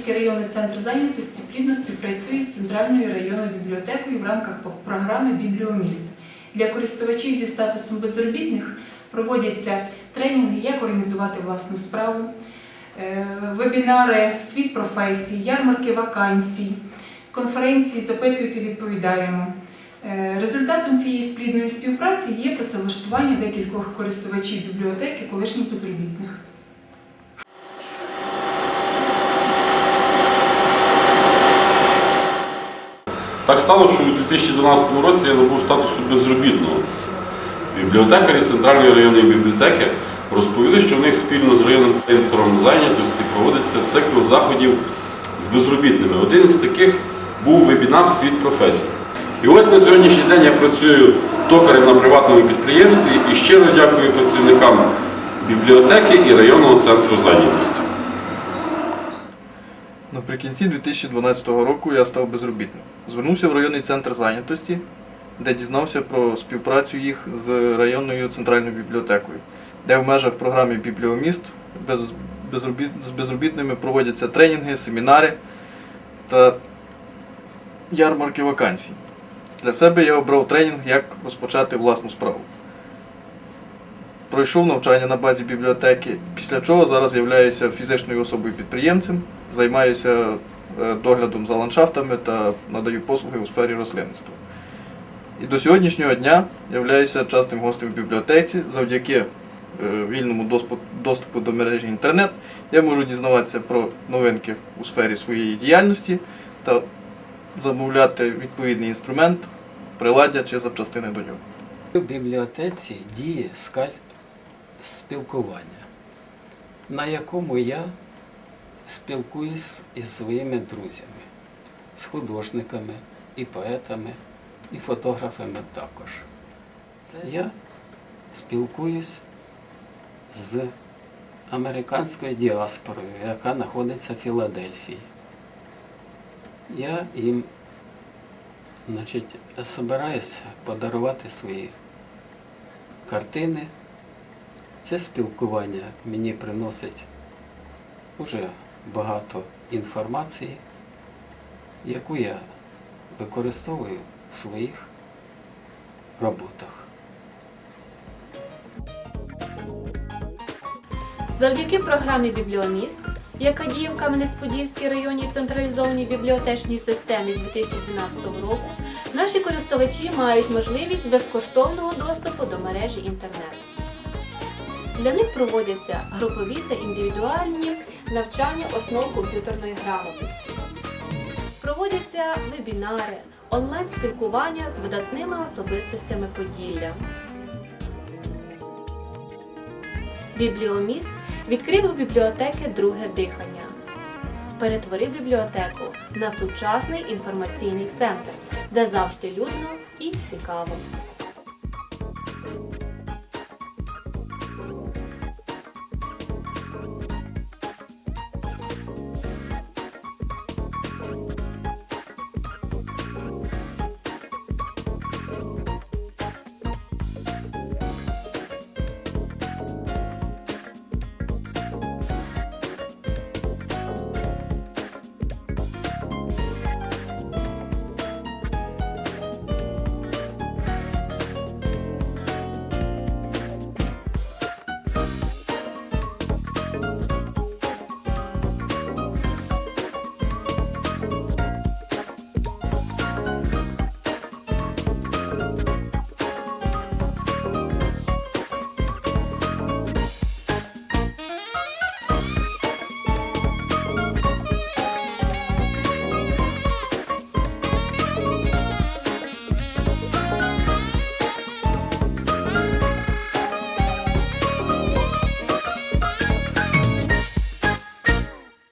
Кам'янець-Подільський районний центр зайнятості плідно співпрацює з центральною районною бібліотекою в рамках програми Бібліоміст. Для користувачів зі статусом безробітних проводяться тренінги, як організувати власну справу, е, вебінари Світ професій, ярмарки вакансій, конференції Запитуйте, відповідаємо. Е, Результатом цієї сплідної співпраці є працевлаштування декількох користувачів бібліотеки колишніх безробітних. Так стало, що у 2012 році я набув статусу безробітного. Бібліотекарі Центральної районної бібліотеки розповіли, що в них спільно з районним центром зайнятості проводиться цикл заходів з безробітними. Один із таких був вебінар Світ професій. І ось на сьогоднішній день я працюю токарем на приватному підприємстві і щиро дякую працівникам бібліотеки і районного центру зайнятості. Наприкінці 2012 року я став безробітним. Звернувся в районний центр зайнятості, де дізнався про співпрацю їх з районною центральною бібліотекою, де в межах програми Бібліоміст з безробітними проводяться тренінги, семінари та ярмарки вакансій. Для себе я обрав тренінг, як розпочати власну справу. Пройшов навчання на базі бібліотеки, після чого зараз являюся фізичною особою підприємцем, займаюся е, доглядом за ландшафтами та надаю послуги у сфері рослинництва. І до сьогоднішнього дня являюся частим гостем в бібліотеці. Завдяки е, вільному доступу до мережі інтернет я можу дізнаватися про новинки у сфері своєї діяльності та замовляти відповідний інструмент, приладдя чи запчастини до нього. У бібліотеці діє скальп спілкування, на якому я спілкуюсь із своїми друзями, з художниками, і поетами, і фотографами також. Це Я спілкуюсь з американською діаспорою, яка знаходиться в Філадельфії. Я їм значить, собираюся подарувати свої картини. Це спілкування мені приносить дуже багато інформації, яку я використовую в своїх роботах. Завдяки програмі Бібліоміст, яка діє в Кам'янець-Подільській районній централізованій бібліотечній системі з 2012 року, наші користувачі мають можливість безкоштовного доступу до мережі інтернет. Для них проводяться групові та індивідуальні навчання основ комп'ютерної грамотності. Проводяться вебінари, онлайн-спілкування з видатними особистостями Поділля. Бібліоміст відкрив у бібліотеки друге дихання. Перетворив бібліотеку на сучасний інформаційний центр, де завжди людно і цікаво.